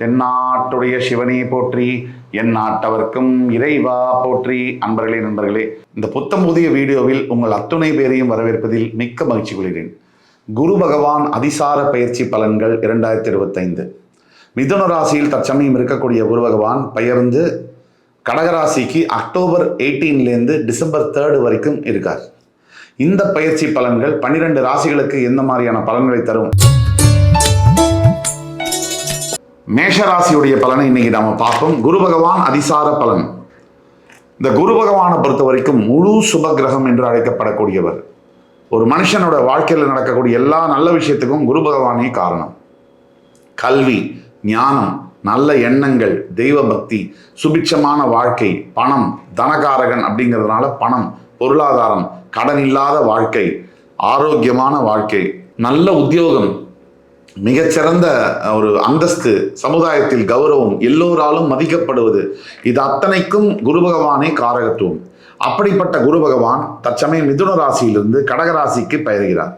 தென்னாட்டுடைய சிவனே போற்றி என் நாட்டவர்க்கும் இறைவா போற்றி. அன்பர்களே நண்பர்களே இந்த புத்தம் புதிய வீடியோவில் உங்கள் அத்துணை பேரையும் வரவேற்பதில் மிக்க மகிழ்ச்சி கொள்கிறேன். குரு பகவான் அதிசார பயிற்சி பலன்கள் இரண்டாயிரத்தி இருபத்தைந்து. மிதுன ராசியில் தற்சமயம் இருக்கக்கூடிய குரு பகவான் பெயர்ந்து கடகராசிக்கு அக்டோபர் 18 ல இருந்து டிசம்பர் தேர்டு வரைக்கும் இருக்கார். இந்த பயிற்சி பலன்கள் பன்னிரெண்டு ராசிகளுக்கு எந்த மாதிரியான பலன்களை தரும்? மேஷராசியுடைய பலனை இன்னைக்கு நாம பார்ப்போம் குரு பகவான் அதிசார பலன். இந்த குரு பகவானை பொறுத்த வரைக்கும் முழு சுப கிரகம் என்று அழைக்கப்படக்கூடியவர். ஒரு மனுஷனோட வாழ்க்கையில் நடக்கக்கூடிய எல்லா நல்ல விஷயத்துக்கும் குரு பகவானே காரணம். கல்வி ஞானம் நல்ல எண்ணங்கள் தெய்வ பக்தி சுபிட்சமான வாழ்க்கை பணம் தனகாரகன் அப்படிங்கிறதுனால பணம் பொருளாதாரம் கடன் இல்லாத வாழ்க்கை ஆரோக்கியமான வாழ்க்கை நல்ல உத்தியோகம் மிகச்சிறந்த ஒரு அந்தஸ்து சமுதாயத்தில் கௌரவம் எல்லோராலும் மதிக்கப்படுவது. இது அத்தனைக்கும் குரு பகவானே காரகத்துவம். அப்படிப்பட்ட குரு பகவான் தற்சமயம் மிதுன ராசியிலிருந்து கடகராசிக்கு பயிர்கிறார்.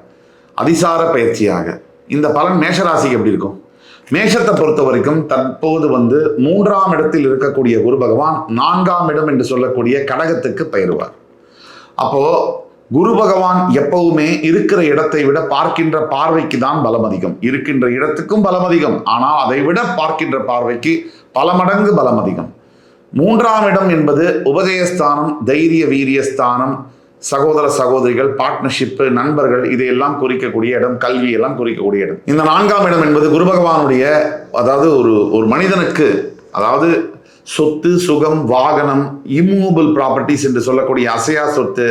அதிசார பயிற்சியாக. இந்த பலன் மேஷராசிக்கு எப்படி இருக்கும்? மேஷத்தை பொறுத்த வரைக்கும் தற்போது வந்து மூன்றாம் இடத்தில் இருக்கக்கூடிய குரு பகவான் நான்காம் இடம் என்று சொல்லக்கூடிய கடகத்துக்கு பயிர்வார். அப்போ குரு பகவான் எப்பவுமே இருக்கிற இடத்தை விட பார்க்கின்ற பார்வைக்கு தான் பலம் அதிகம். இருக்கின்ற இடத்துக்கும் பலம் அதிகம். ஆனால் அதை விட பார்க்கின்ற பார்வைக்கு பல மடங்கு பலம் அதிகம். மூன்றாம் இடம் என்பது உபதயஸ்தானம் தைரிய வீரியஸ்தானம் சகோதர சகோதரிகள் பார்ட்னர்ஷிப்பு நண்பர்கள் இதையெல்லாம் குறிக்கக்கூடிய இடம் கல்வி எல்லாம் குறிக்கக்கூடிய இடம். இந்த நான்காம் இடம் என்பது குரு பகவானுடைய அதாவது ஒரு ஒரு மனிதனுக்கு அதாவது சொத்து சுகம் வாகனம் இம்மூவபிள் ப்ராப்பர்ட்டிஸ் என்று சொல்லக்கூடிய அசையா சொத்து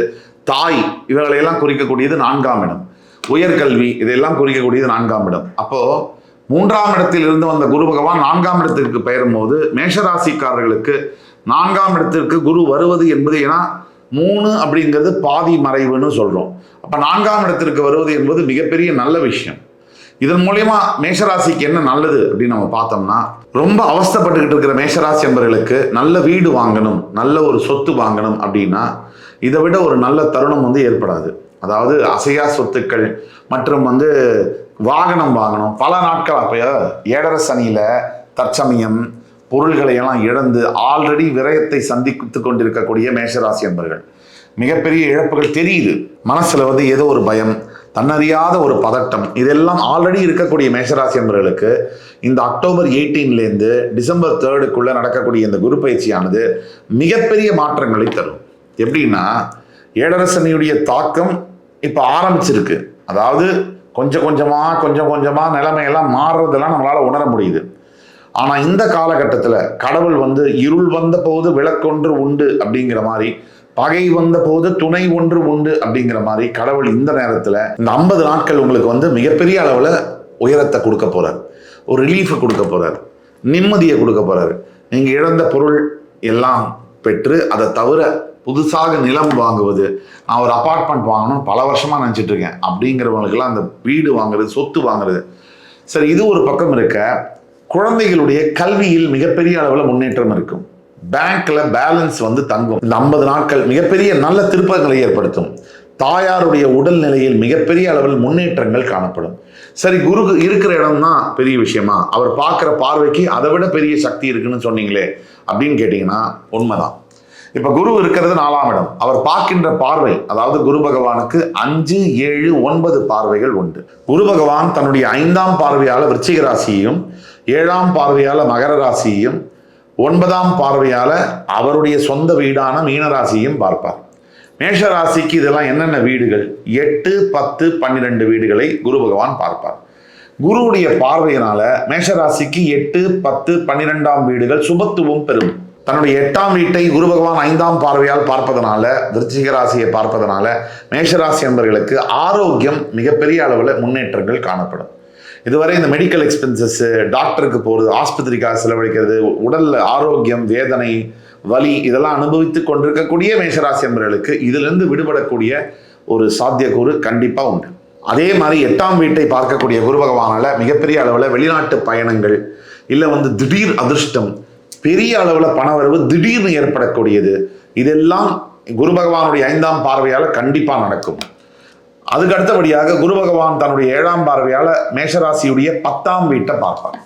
தாய் இவர்களையெல்லாம் குறிக்கக்கூடியது நான்காம் இடம். உயர்கல்வி இதையெல்லாம் குறிக்கக்கூடியது நான்காம் இடம். அப்போ மூன்றாம் இடத்தில் இருந்து வந்த குரு பகவான் நான்காம் இடத்திற்கு பெயரும் போது மேஷராசிக்காரர்களுக்கு நான்காம் இடத்திற்கு குரு வருவது என்பது ஏன்னா மூணு அப்படிங்கிறது பாதி மறைவுன்னு சொல்றோம். அப்ப நான்காம் இடத்திற்கு வருவது என்பது மிகப்பெரிய நல்ல விஷயம். இதன் மூலயமா மேஷராசிக்கு என்ன நல்லது அப்படின்னு நம்ம பார்த்தோம்னா ரொம்ப அவஸ்தைப்பட்டுக்கிட்டு இருக்கிற மேஷராசி என்பவர்களுக்கு நல்ல வீடு வாங்கணும் நல்ல ஒரு சொத்து வாங்கணும் அப்படின்னா இதை விட ஒரு நல்ல தருணம் வந்து ஏற்படாது. அதாவது அசையா சொத்துக்கள் மற்றும் வந்து வாகனம் வாங்கணும். பல நாட்கள் அப்போ ஏழரை சனியில் தற்சமயம் பொருள்களை எல்லாம் இழந்து ஆல்ரெடி விரயத்தை சந்தித்து கொண்டிருக்கக்கூடிய மேஷராசி என்பர்கள் மிகப்பெரிய இழப்புகள் தெரியுது. மனசில் வந்து ஏதோ ஒரு பயம் தன்னறியாத ஒரு பதட்டம். இதெல்லாம் ஆல்ரெடி இருக்கக்கூடிய மேஷராசி என்பர்களுக்கு இந்த அக்டோபர் எயிட்டீன்லேருந்து டிசம்பர் தேர்டுக்குள்ளே நடக்கக்கூடிய இந்த குரு பயிற்சியானது மிகப்பெரிய மாற்றங்களை தரும். எப்படின்னா ஏழரசனியுடைய தாக்கம் இப்போ ஆரம்பிச்சிருக்கு. அதாவது கொஞ்சம் கொஞ்சமாக கொஞ்சம் கொஞ்சமாக நிலைமையெல்லாம் மாறுறதெல்லாம் நம்மளால் உணர முடியுது. ஆனால் இந்த காலகட்டத்தில் கடவுள் வந்து இருள் வந்த போது விளக்கொன்று உண்டு அப்படிங்கிற மாதிரி பகை வந்த போது துணை ஒன்று உண்டு அப்படிங்கிற மாதிரி கடவுள் இந்த நேரத்தில் இந்த ஐம்பது நாட்கள் உங்களுக்கு வந்து மிகப்பெரிய அளவில் உயரத்தை கொடுக்க போகிறார் ஒரு ரிலீஃபை கொடுக்க போகிறார் நிம்மதியை கொடுக்க போகிறார் நீங்கள் இழந்த பொருள் எல்லாம் பெற்று அதை தவிர புதுசாக நிலம் வாங்குவது. நான் ஒரு அப்பார்ட்மெண்ட் வாங்கணும்னு பல வருஷமாக நினச்சிட்டு இருக்கேன் அப்படிங்கிறவங்களுக்கெல்லாம் அந்த வீடு வாங்குறது சொத்து வாங்குறது. சரி இது ஒரு பக்கம் இருக்க. குழந்தைகளுடைய கல்வியில் மிகப்பெரிய அளவில் முன்னேற்றம் இருக்கும். பேங்க்ல பேலன்ஸ் வந்து தங்கும். இந்த ஐம்பது நாட்கள் மிகப்பெரிய நல்ல திருப்பங்களை ஏற்படுத்தும். தாயாருடைய உடல்நிலையில் மிகப்பெரிய அளவில் முன்னேற்றங்கள் காணப்படும். சரி குரு இருக்கிற இடம் தான் பெரிய விஷயமா? அவர் பார்க்குற பார்வைக்கு அதை விட பெரிய சக்தி இருக்குன்னு சொன்னீங்களே அப்படின்னு கேட்டிங்கன்னா உண்மைதான். இப்ப குரு இருக்கிறது நாலாம் இடம். அவர் பார்க்கின்ற பார்வை அதாவது குரு பகவானுக்கு அஞ்சு ஏழு ஒன்பது பார்வைகள் உண்டு. குரு பகவான் தன்னுடைய ஐந்தாம் பார்வையால விருச்சிக ராசியையும் ஏழாம் பார்வையால மகர ராசியையும் ஒன்பதாம் பார்வையால அவருடைய சொந்த வீடான மீனராசியையும் பார்ப்பார். மேஷராசிக்கு இதெல்லாம் என்னென்ன வீடுகள்? எட்டு பத்து பன்னிரெண்டு வீடுகளை குரு பகவான் பார்ப்பார். குருவுடைய பார்வையினால மேஷராசிக்கு எட்டு பத்து பன்னிரெண்டாம் வீடுகள் சுபத்துவம் பெறும். தன்னுடைய எட்டாம் வீட்டை குரு பகவான் ஐந்தாம் பார்வையால் பார்ப்பதனால விருச்சிக ராசியை பார்ப்பதனால மேஷராசி என்பவர்களுக்கு ஆரோக்கியம் மிகப்பெரிய அளவில் முன்னேற்றங்கள் காணப்படும். இதுவரை இந்த மெடிக்கல் எக்ஸ்பென்சஸ்ஸு டாக்டருக்கு போகிறது ஆஸ்பத்திரிக்காக செலவழிக்கிறது உடல்ல ஆரோக்கியம் வேதனை வலி இதெல்லாம் அனுபவித்து கொண்டிருக்கக்கூடிய மேஷராசி என்பவர்களுக்கு இதிலிருந்து விடுபடக்கூடிய ஒரு சாத்தியக்கூறு கண்டிப்பாக உண்டு. அதே மாதிரி எட்டாம் வீட்டை பார்க்கக்கூடிய குரு பகவானால் மிகப்பெரிய அளவில் வெளிநாட்டு பயணங்கள் இல்லை வந்து திடீர் அதிர்ஷ்டம் பெரிய அளவில் பணவரவு திடீர்னு ஏற்படக்கூடியது. இதெல்லாம் குரு பகவானுடைய ஐந்தாம் பார்வையால் கண்டிப்பாக நடக்கும். அதுக்கு அடுத்தபடியாக குரு பகவான் தன்னுடைய ஏழாம் பார்வையால் மேஷராசியுடைய பத்தாம் வீட்டை பார்ப்பார்.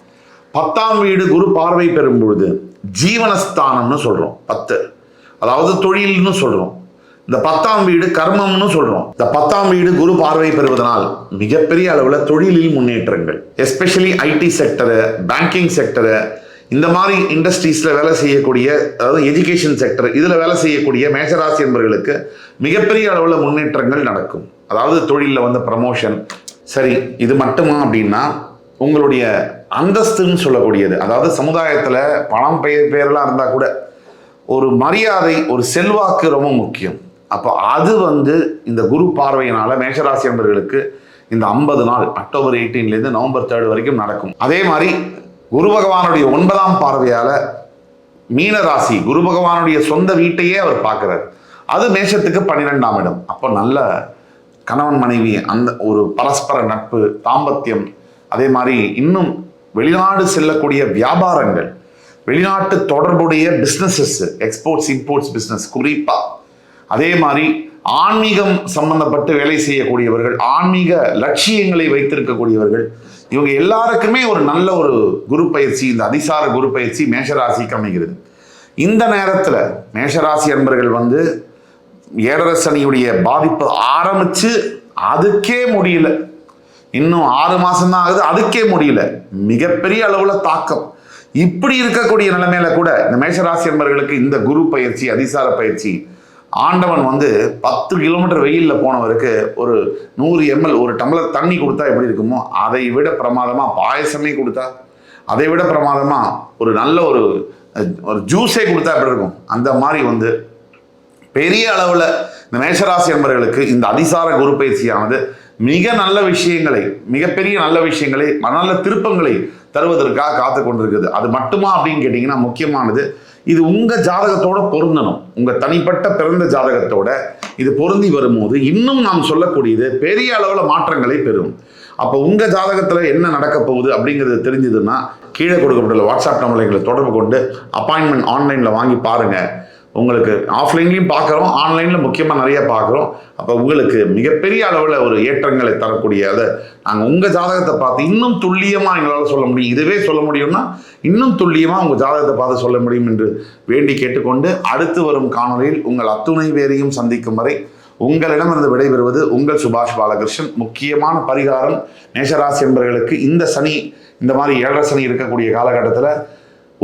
பத்தாம் வீடு குரு பார்வை பெறும் பொழுது ஜீவனஸ்தானம்னு சொல்கிறோம் பத்து. அதாவது தொழில்னு சொல்கிறோம் இந்த பத்தாம் வீடு கர்மம்னு சொல்கிறோம் இந்த பத்தாம் வீடு குரு பார்வை பெறுவதனால் மிகப்பெரிய அளவில் தொழிலில் முன்னேற்றங்கள். Especially IT sector banking sector இந்த மாதிரி இண்டஸ்ட்ரீஸில் வேலை செய்யக்கூடிய அதாவது எஜுகேஷன் செக்டர் இதில் வேலை செய்யக்கூடிய மேஷராசி என்பர்களுக்கு மிகப்பெரிய அளவில் முன்னேற்றங்கள் நடக்கும். அதாவது தொழிலில் வந்து ப்ரமோஷன் சரி இது மட்டுமா அப்படின்னா உங்களுடைய அந்தஸ்துன்னு சொல்லக்கூடியது. அதாவது சமுதாயத்தில் பணம் பெயர் பெயரெல்லாம் இருந்தால் கூட ஒரு மரியாதை ஒரு செல்வாக்கு ரொம்ப முக்கியம். அப்போ அது வந்து இந்த குரு பார்வையினால் மேஷராசி என்பர்களுக்கு இந்த ஐம்பது நாள் அக்டோபர் எயிட்டீன்லேருந்து நவம்பர் தேர்ட் வரைக்கும் நடக்கும். அதே மாதிரி குரு பகவானுடைய ஒன்பதாம் பார்வையால மீனராசி குரு பகவானுடைய சொந்த வீட்டையே அவர் பார்க்கிறார். அது மேஷத்துக்கு பன்னிரெண்டாம் இடம். அப்போ நல்ல கணவன் மனைவி அந்த ஒரு பரஸ்பர நட்பு தாம்பத்தியம் அதே மாதிரி இன்னும் வெளிநாடு செல்லக்கூடிய வியாபாரங்கள் வெளிநாட்டு தொடர்புடைய பிஸ்னஸஸ் எக்ஸ்போர்ட்ஸ் இம்போர்ட்ஸ் பிஸ்னஸ் குறிப்பாக அதே மாதிரி ஆன்மீகம் சம்பந்தப்பட்டு வேலை செய்யக்கூடியவர்கள் ஆன்மீக லட்சியங்களை வைத்திருக்கக்கூடியவர்கள் இவங்க எல்லாருக்குமே ஒரு நல்ல ஒரு குரு பயிற்சி இந்த அதிசார குரு பயிற்சி மேஷராசிக்கு அமைகிறது. இந்த நேரத்தில் மேஷராசி அன்பர்கள் வந்து ஏழரசனியுடைய பாதிப்பு ஆரம்பித்து அதுக்கே முடியல. இன்னும் ஆறு மாதம்தான் ஆகுது அதுக்கே முடியல. மிகப்பெரிய அளவில் தாக்கம். இப்படி இருக்கக்கூடிய நிலைமையில கூட இந்த மேஷராசி அன்பர்களுக்கு இந்த குரு பயிற்சி அதிசார பயிற்சி ஆண்டவன் வந்து பத்து கிலோமீட்டர் வெயிலில் போனவருக்கு ஒரு நூறு எம்எல் ஒரு டம்ளர் தண்ணி கொடுத்தா எப்படி இருக்குமோ அதை விட பிரமாதமாக பாயசமே கொடுத்தா அதை விட பிரமாதமாக ஒரு நல்ல ஒரு ஒரு ஜூஸே கொடுத்தா எப்படி இருக்கும்? அந்த மாதிரி வந்து பெரிய அளவில் இந்த மேஷராசி என்பவர்களுக்கு இந்த அதிசார குரு பயிற்சியானது மிக நல்ல விஷயங்களை மிகப்பெரிய நல்ல விஷயங்களை நல்ல திருப்பங்களை தருவதற்காக காத்து கொண்டிருக்குது. அது மட்டுமா அப்படின்னு கேட்டிங்கன்னா முக்கியமானது இது உங்கள் ஜாதகத்தோட பொருந்தணும். உங்கள் தனிப்பட்ட பிறந்த ஜாதகத்தோட இது பொருந்தி வரும்போது இன்னும் நாம் சொல்லக்கூடியது பெரிய அளவில் மாற்றங்களை பெறும். அப்போ உங்கள் ஜாதகத்தில் என்ன நடக்க போகுது அப்படிங்கிறது தெரிஞ்சதுன்னா கீழே கொடுக்கப்பட்டுள்ள வாட்ஸ்அப் நம்பர்ல எங்களை தொடர்பு கொண்டு அப்பாயின்மெண்ட் ஆன்லைனில் வாங்கி பாருங்கள் உங்களுக்கு ஆஃப்லைன்லையும் பார்க்குறோம் ஆன்லைனில் முக்கியமாக நிறைய பார்க்குறோம். அப்போ உங்களுக்கு மிகப்பெரிய அளவில் ஒரு ஏற்றங்களை தரக்கூடிய அதை நாங்கள் உங்கள் ஜாதகத்தை பார்த்து இன்னும் துல்லியமாக எங்களால் சொல்ல முடியும். இதுவே சொல்ல முடியும்னா இன்னும் துல்லியமாக உங்கள் ஜாதகத்தை பார்த்து சொல்ல முடியும் என்று வேண்டி கேட்டுக்கொண்டு அடுத்து வரும் காணொலியில் உங்கள் அத்துணை வேரையும் சந்திக்கும் வரை உங்களிடமிருந்து விடைபெறுவது உங்கள் சுபாஷ் பாலகிருஷ்ணன். முக்கியமான பரிகாரம் மேஷராசி என்பவர்களுக்கு இந்த சனி இந்த மாதிரி ஏழரை சனி இருக்கக்கூடிய காலகட்டத்தில்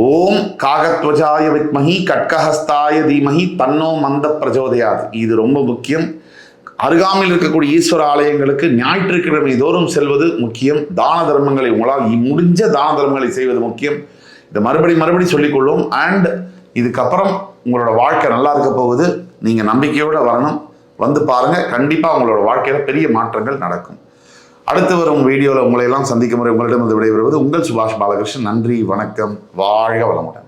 ஓம் காகத்வஜாய வித்மஹி கட்கஹஸ்தாய தீமஹி தன்னோ மந்த பிரச்சோதயாத் இது ரொம்ப முக்கியம். அருகாமையில் இருக்கக்கூடிய ஈஸ்வர ஆலயங்களுக்கு ஞாயிற்றுக்கிழமை தோறும் செல்வது முக்கியம். தான தர்மங்களை உங்களால் முடிஞ்ச தான தர்மங்களை செய்வது முக்கியம். இதை மறுபடி மறுபடி சொல்லிக்கொள்வோம். அண்ட் இதுக்கப்புறம் உங்களோட வாழ்க்கை நல்லா இருக்க போகுது. நீங்கள் நம்பிக்கையோடு வரணும். வந்து பாருங்கள் கண்டிப்பாக உங்களோட வாழ்க்கையில் பெரிய மாற்றங்கள் நடக்கும். அடுத்து வரும் வீடியோவில் உங்களை எல்லாம் சந்திக்கும் முறை உங்களிடம் விடைபெறுவது உங்கள் சுபாஷ் பாலகிருஷ்ணன். நன்றி வணக்கம் வாழ்க வளமுடன்.